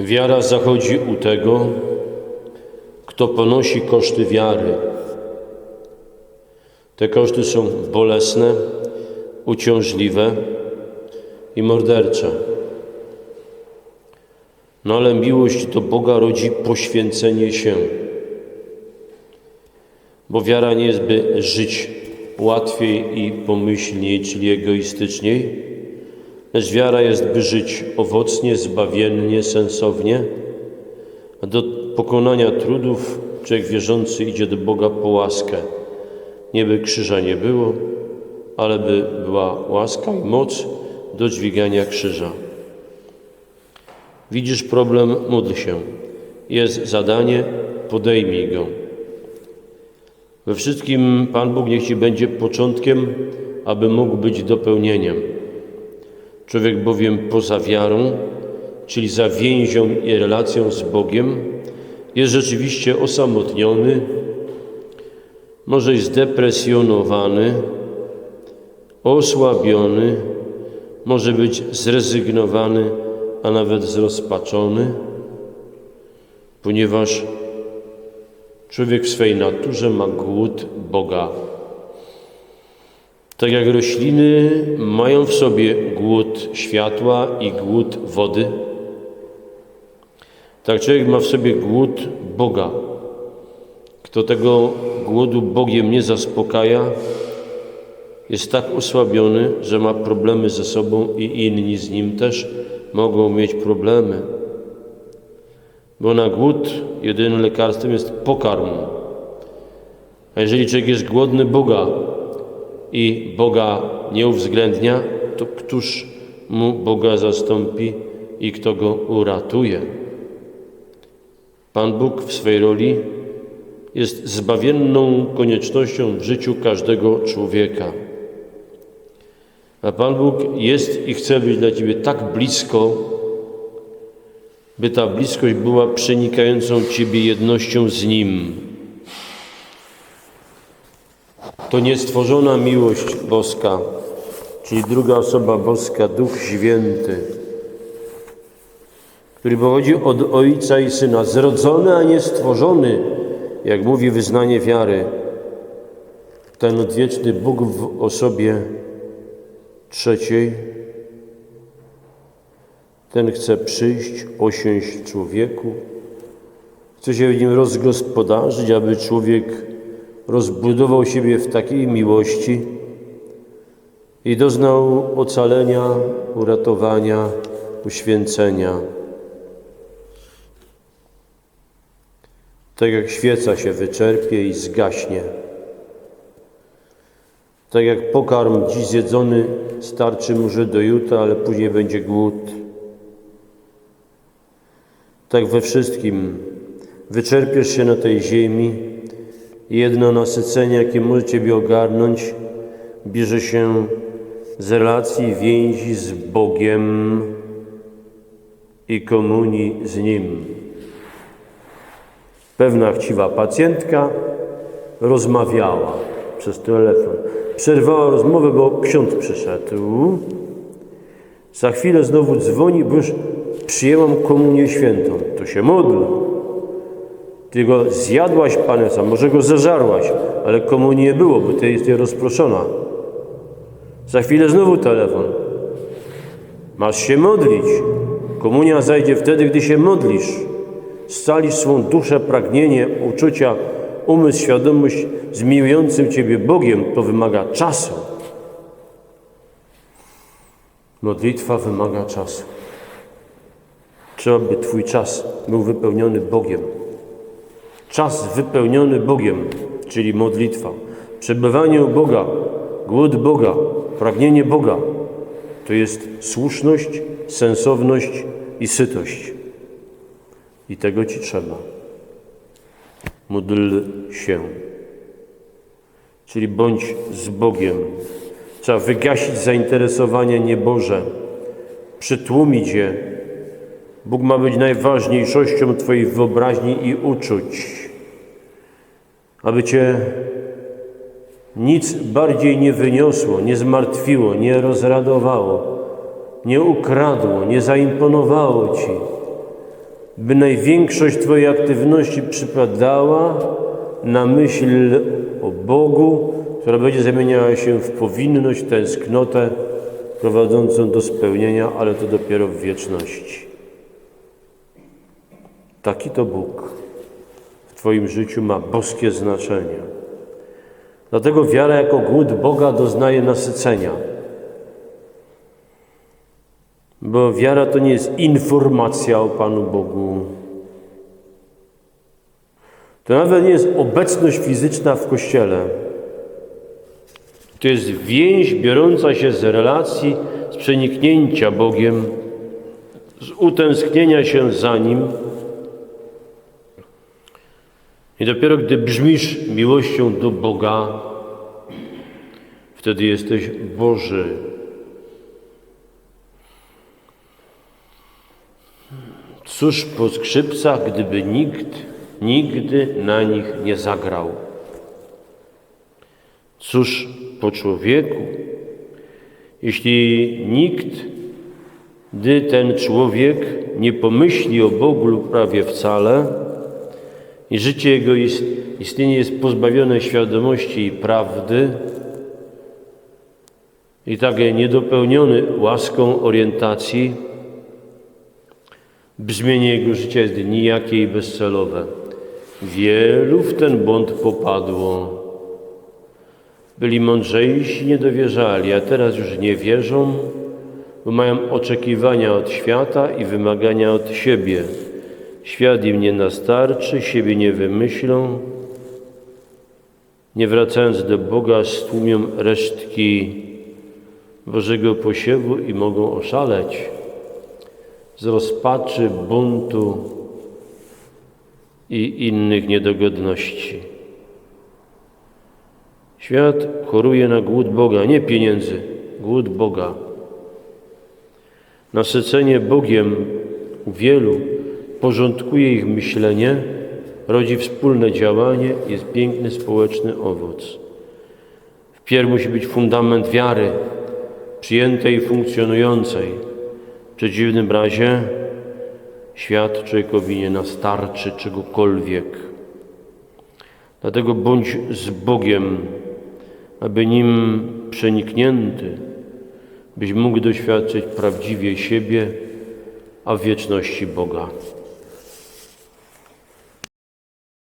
Wiara zachodzi u tego, kto ponosi koszty wiary. Te koszty są bolesne, uciążliwe i mordercze. No ale miłość do Boga rodzi poświęcenie się. Bo wiara nie jest, by żyć łatwiej i pomyślniej, czyli egoistyczniej, lecz wiara jest, by żyć owocnie, zbawiennie, sensownie, a do pokonania trudów człowiek wierzący idzie do Boga po łaskę. Nie by krzyża nie było, ale by była łaska i moc do dźwigania krzyża. Widzisz problem, módl się. Jest zadanie, podejmij go. We wszystkim Pan Bóg niech Ci będzie początkiem, aby mógł być dopełnieniem. Człowiek bowiem poza wiarą, czyli za więzią i relacją z Bogiem, jest rzeczywiście osamotniony, może i zdepresjonowany, osłabiony, może być zrezygnowany, a nawet zrozpaczony, ponieważ człowiek w swej naturze ma głód Boga. Tak jak rośliny mają w sobie głód światła i głód wody, tak człowiek ma w sobie głód Boga. Kto tego głodu Bogiem nie zaspokaja, jest tak osłabiony, że ma problemy ze sobą i inni z nim też mogą mieć problemy. Bo na głód jedynym lekarstwem jest pokarm. A jeżeli człowiek jest głodny Boga i Boga nie uwzględnia, to któż mu Boga zastąpi i kto go uratuje? Pan Bóg w swej roli jest zbawienną koniecznością w życiu każdego człowieka. A Pan Bóg jest i chce być dla Ciebie tak blisko, by ta bliskość była przenikającą Ciebie jednością z Nim. To niestworzona miłość boska, czyli druga osoba boska, Duch Święty, który pochodzi od Ojca i Syna, zrodzony, a nie stworzony, jak mówi wyznanie wiary. Ten odwieczny Bóg w osobie trzeciej, ten chce przyjść, osiąść w człowieku, chce się w nim rozgospodarzyć, aby człowiek rozbudował siebie w takiej miłości i doznał ocalenia, uratowania, uświęcenia. Tak jak świeca się wyczerpie i zgaśnie. Tak jak pokarm dziś zjedzony starczy może do jutra, ale później będzie głód. Tak we wszystkim wyczerpiesz się na tej ziemi jedno nasycenie, jakie może Ciebie ogarnąć, bierze się z relacji więzi z Bogiem i komunii z Nim. Pewna chciwa pacjentka rozmawiała przez telefon. Przerwała rozmowę, bo ksiądz przyszedł. Za chwilę znowu dzwoni, bo już przyjęłam komunię świętą. To się módl. Ty go zjadłaś, Paneca, może go zeżarłaś, ale komunii nie było, bo ty jesteś rozproszona. Za chwilę znowu telefon. Masz się modlić. Komunia zajdzie wtedy, gdy się modlisz. Scalisz swą duszę, pragnienie, uczucia, umysł, świadomość z miłującym Ciebie Bogiem, to wymaga czasu. Modlitwa wymaga czasu. Trzeba, by Twój czas był wypełniony Bogiem. Czas wypełniony Bogiem, czyli modlitwa. Przebywanie u Boga, głód Boga, pragnienie Boga to jest słuszność, sensowność i sytość. I tego Ci trzeba. Módl się. Czyli bądź z Bogiem. Trzeba wygasić zainteresowanie nieboże, przytłumić je. Bóg ma być najważniejszością Twojej wyobraźni i uczuć, aby Cię nic bardziej nie wyniosło, nie zmartwiło, nie rozradowało, nie ukradło, nie zaimponowało Ci by największość Twojej aktywności przypadała na myśl o Bogu, która będzie zamieniała się w powinność, tęsknotę prowadzącą do spełnienia, ale to dopiero w wieczności. Taki to Bóg Twoim życiu ma boskie znaczenie. Dlatego wiara jako głód Boga doznaje nasycenia. Bo wiara to nie jest informacja o Panu Bogu. To nawet nie jest obecność fizyczna w Kościele. To jest więź biorąca się z relacji, z przeniknięcia Bogiem, z utęsknienia się za Nim. I dopiero gdy brzmisz miłością do Boga, wtedy jesteś Boży. Cóż po skrzypcach, gdyby nikt nigdy na nich nie zagrał? Cóż po człowieku, jeśli nikt, gdy ten człowiek nie pomyśli o Bogu lub prawie wcale, i życie jego ist, istnienie jest pozbawione świadomości i prawdy, i tak niedopełniony łaską orientacji, brzmienie jego życia jest nijakie i bezcelowe. Wielu w ten błąd popadło. Byli mądrzejsi, nie dowierzali, a teraz już nie wierzą, bo mają oczekiwania od świata i wymagania od siebie. Świat im nie nastarczy, siebie nie wymyślą. Nie wracając do Boga, stłumią resztki Bożego posiewu i mogą oszaleć z rozpaczy, buntu i innych niedogodności. Świat choruje na głód Boga, nie pieniędzy, głód Boga. Nasycenie Bogiem u wielu porządkuje ich myślenie, rodzi wspólne działanie, jest piękny społeczny owoc. Wpierw musi być fundament wiary, przyjętej i funkcjonującej. W przeciwnym razie świat człowiekowi nie nastarczy czegokolwiek. Dlatego bądź z Bogiem, aby nim przeniknięty, byś mógł doświadczyć prawdziwie siebie, a wieczności Boga.